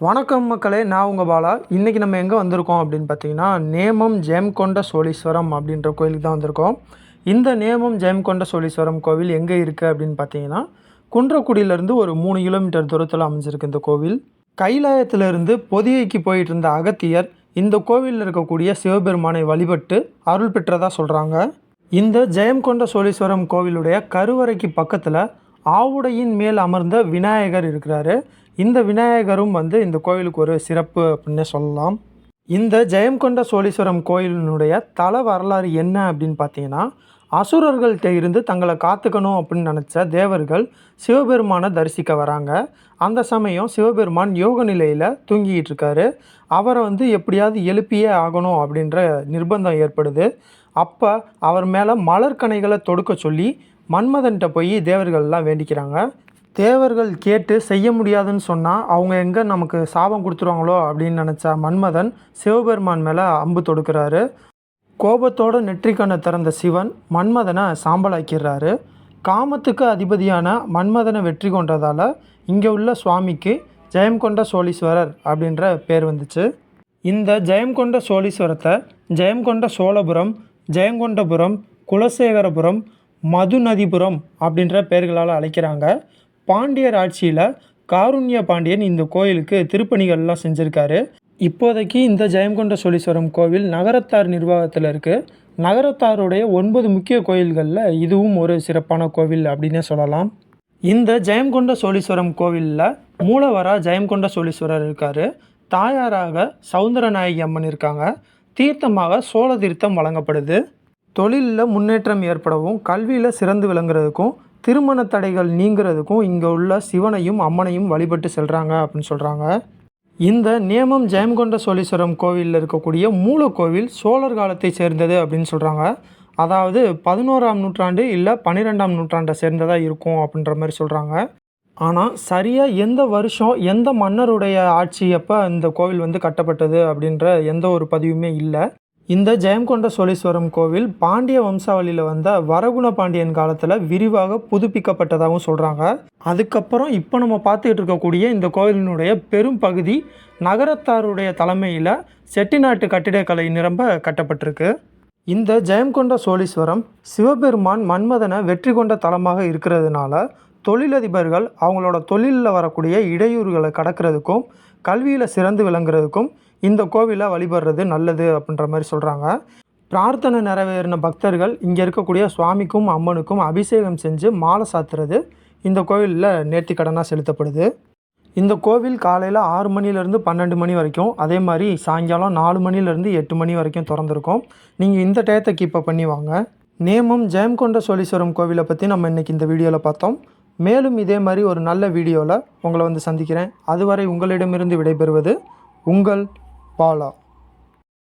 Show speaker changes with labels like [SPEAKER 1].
[SPEAKER 1] வணக்கம் மக்களே நான் உங்கள் பாலா. இன்றைக்கி நம்ம எங்கே வந்திருக்கோம் அப்படின்னு பார்த்தீங்கன்னா நேமம் ஜெயம்கொண்ட சோழீஸ்வரம் அப்படின்ற கோயிலுக்கு தான் வந்திருக்கோம். இந்த நேமம் ஜெயம்கொண்ட சோழீஸ்வரம் கோவில் எங்கே இருக்குது அப்படின்னு பார்த்தீங்கன்னா குன்றக்குடியிலேருந்து ஒரு மூணு கிலோமீட்டர் தூரத்தில் அமைஞ்சிருக்கு இந்த கோவில். கைலாயத்திலிருந்து பொதியைக்கு போயிட்டு இருந்த அகத்தியர் இந்த கோவிலில் இருக்கக்கூடிய சிவபெருமானை வழிபட்டு அருள் பெற்றதாக சொல்கிறாங்க இந்த ஜெயம்கொண்ட சோழீஸ்வரம் கோவிலுடைய கருவறைக்கு பக்கத்தில் ஆவுடையின் மேல் அமர்ந்த விநாயகர் இருக்கிறாரு. இந்த விநாயகரும் வந்து இந்த கோயிலுக்கு ஒரு சிறப்பு அப்படின்னே சொல்லலாம். இந்த ஜெயம்கொண்ட சோழீஸ்வரம் கோயிலினுடைய தல வரலாறு என்ன அப்படின்னு பார்த்தீங்கன்னா அசுரர்கள்ட்ட இருந்து தங்களை காத்துக்கணும் அப்படின்னு நினச்ச தேவர்கள் சிவபெருமானை தரிசிக்க வராங்க. அந்த சமயம் சிவபெருமான் யோக நிலையில் தூங்கிக்கிட்டு இருக்காரு. அவரை வந்து எப்படியாவது எழுப்பியே ஆகணும் அப்படின்ற நிர்பந்தம் ஏற்படுது. அப்போ அவர் மேலே மலர்கனைகளை தொடுக்க சொல்லி மன்மதன்கிட்ட போய் தேவர்கள்லாம் வேண்டிக்கிறாங்க. தேவர்கள் கேட்டு செய்ய முடியாதுன்னு சொன்னால் அவங்க எங்கே நமக்கு சாபம் கொடுத்துருவாங்களோ அப்படின்னு நினச்சா மன்மதன் சிவபெருமான் மேலே அம்பு தொடுக்கிறாரு. கோபத்தோட நெற்றிக்கண்ணை திறந்த சிவன் மன்மதனை சாம்பலாக்கிடுறாரு. காமத்துக்கு அதிபதியான மன்மதனை வெற்றி கொண்டதால் இங்கே உள்ள சுவாமிக்கு ஜெயம்கொண்ட சோழீஸ்வரர் அப்படின்ற பேர் வந்துச்சு. இந்த ஜெயம்கொண்ட சோழீஸ்வரத்தை ஜெயம்கொண்ட சோழபுரம் ஜெயங்கொண்டபுரம் குலசேகரபுரம் மதுநதிபுரம் அப்படின்ற பெயர்களால் அழைக்கிறாங்க. பாண்டியர் ஆட்சியில் காருண்ய பாண்டியன் இந்த கோயிலுக்கு திருப்பணிகள்லாம் செஞ்சுருக்காரு. இப்போதைக்கு இந்த ஜெயங்கொண்ட சோழீஸ்வரம் கோவில் நகரத்தார் நிர்வாகத்தில் இருக்குது நகரத்தாருடைய ஒன்பது முக்கிய கோயில்களில் இதுவும் ஒரு சிறப்பான கோவில் அப்படின்னே சொல்லலாம். இந்த ஜெயங்கொண்ட சோழீஸ்வரம் கோவிலில் மூலவராக ஜெயங்கொண்ட சோழீஸ்வரர் இருக்கார். தாயாராக சவுந்தரநாயகி அம்மன் இருக்காங்க. தீர்த்தமாக சோழ தீர்த்தம் வழங்கப்படுது. தொழிலில் முன்னேற்றம் ஏற்படவும் கல்வியில் சிறந்து விளங்குறதுக்கும் திருமண தடைகள் நீங்கிறதுக்கும் இங்கே உள்ள சிவனையும் அம்மனையும் வழிபட்டு செல்கிறாங்க அப்படின்னு சொல்கிறாங்க இந்த நேமம் ஜெயம்கொண்ட சோழீஸ்வரம் கோவிலில் இருக்கக்கூடிய மூலக்கோவில் சோழர் காலத்தை சேர்ந்தது அப்படின்னு சொல்கிறாங்க அதாவது பதினோராம் நூற்றாண்டு இல்லை பன்னிரெண்டாம் நூற்றாண்டை சேர்ந்ததாக இருக்கும் அப்படின்ற மாதிரி சொல்கிறாங்க ஆனால் சரியாக எந்த வருஷம் எந்த மன்னருடைய ஆட்சி அப்போ இந்த கோவில் வந்து கட்டப்பட்டது அப்படின்ற எந்த ஒரு பதிவுமே இல்லை. இந்த ஜெயங்கொண்ட சோழீஸ்வரம் கோவில் பாண்டிய வம்சாவளியில் வந்த வரகுண பாண்டியன் காலத்தில் விரிவாக புதுப்பிக்கப்பட்டதாகவும் சொல்கிறாங்க அதுக்கப்புறம் இப்போ நம்ம பார்த்துக்கிட்டு இருக்கக்கூடிய இந்த கோவிலினுடைய பெரும் பகுதி நகரத்தாருடைய தலைமையில் செட்டிநாட்டு கட்டிடக்கலை நிரம்ப கட்டப்பட்டிருக்கு. இந்த ஜெயங்கொண்ட சோழீஸ்வரம் சிவபெருமான் மன்மதனை வெற்றி கொண்ட தலமாக இருக்கிறதுனால தொழிலதிபர்கள் அவங்களோட தொழிலில் வரக்கூடிய இடையூறுகளை கடக்கிறதுக்கும் கல்வியில் சிறந்து விளங்குறதுக்கும் இந்த கோவிலை வழிபடுறது நல்லது அப்படின்ற மாதிரி சொல்கிறாங்க பிரார்த்தனை நிறைவேறின பக்தர்கள் இங்கே இருக்கக்கூடிய சுவாமிக்கும் அம்மனுக்கும் அபிஷேகம் செஞ்சு மாலை சாத்துறது இந்த கோவிலில் நேர்த்திக்கடனாக செலுத்தப்படுது. இந்த கோவில் காலையில் ஆறு மணிலேருந்து பன்னெண்டு மணி வரைக்கும் அதே மாதிரி சாயங்காலம் நாலு மணிலேருந்து எட்டு மணி வரைக்கும் திறந்துருக்கும். நீங்கள் இந்த டயத்தை கீப்பப் பண்ணி வாங்க. நேமம் ஜெயம்கொண்ட சோழீஸ்வரம் கோவிலை பற்றி நம்ம இன்றைக்கி இந்த வீடியோவில் பார்த்தோம். மேலும் இதே மாதிரி ஒரு நல்ல வீடியோவில் உங்களை வந்து சந்திக்கிறேன். அதுவரை உங்களிடமிருந்து விடைபெறுவது உங்கள் பாலா